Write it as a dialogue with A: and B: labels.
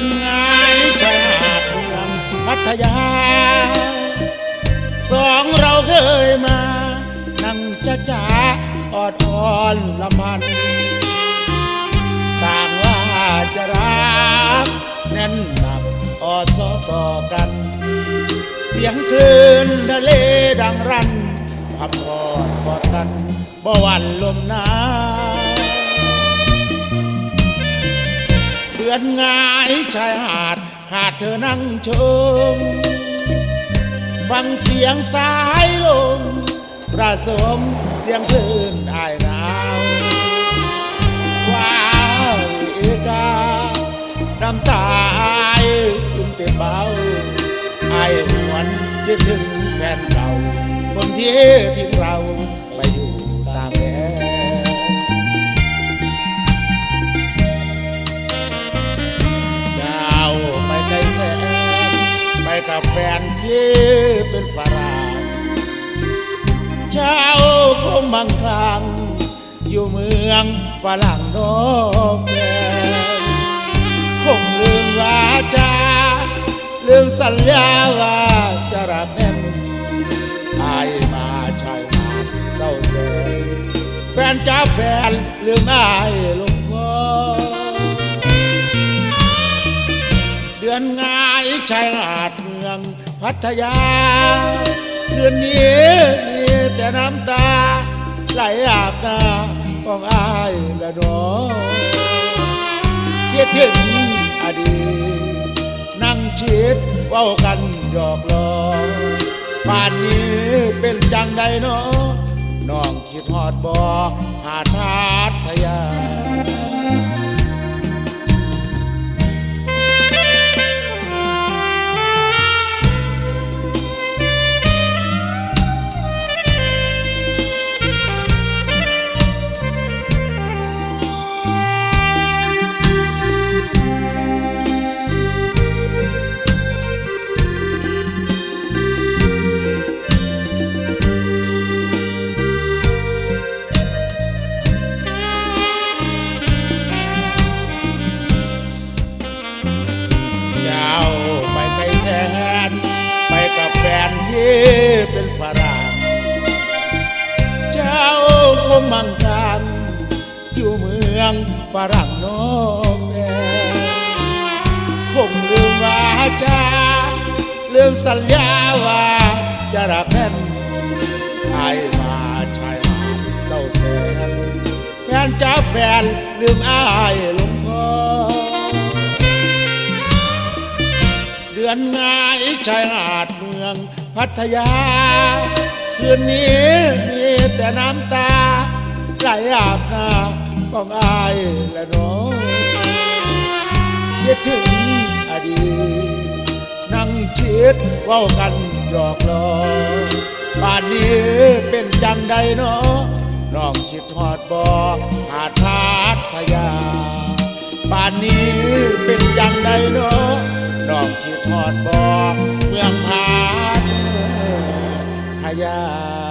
A: นงายชาติเมืองพัทยา สองเราเคยมา นั่งจ้าจ๋าอดอ่อนละมัน ต่างว่าจะรักแน่นหนักอสอต่อกัน เสียงคลื่นทะเลดังรันอำรอดกอดกันบ่วันลมหนาว เดือนงายชายหาดขาดเธอนั่งชม ฟังเสียงสายลมประสมเสียงคลื่นอายหนาวว้าวเอกาน้ำตาอายซึมเต็มเบาอายหวนคิดถึงแฟนเก่าคนที่ทิ้งเรา เป็นฝรั่งเจ้าคงบางครั้งอยู่เมืองฝรั่งโนแฟนคงลืมวาจาลืมสัญญาว่าจะรักแน่นอายมาชายหาดเศร้าแสนแฟนจ้าแฟนลืมอายลงคอเดือนง่ายชายหาดเมือง พัทยา คืนนี้มีแต่น้ำตา ไหลอาบหน้าของอายและน้องคิดถึงอดีตนั่งชิดเว้ากันหยอกล้อป่านนี้เป็นจังใดเนาะน้องคิดฮอดบ่หาดพัท มั่งคังอยู่เมืองฝรั่งโนแฟนคงลืมวาจาลืมสัญญาว่าจะรักแน่นไอายมาชายหาดเศร้าแสนแฟนจ้าแฟนลืมอายลงคอเดือนง่ายชายหาดเมืองพัทยา คืนนี้มีแต่น้ำตา ไหลอาบหน้าของอายและน้องคิดถึงอดีตนั่งชิดเว้ากันหยอกล้อป่านนี้เป็นจังใดเนาะน้องคิดฮอดบอกหาดพัทยาป่านนี้เป็นจังใดเนาะน้องคิดฮอดบอกเมืองพา ทยา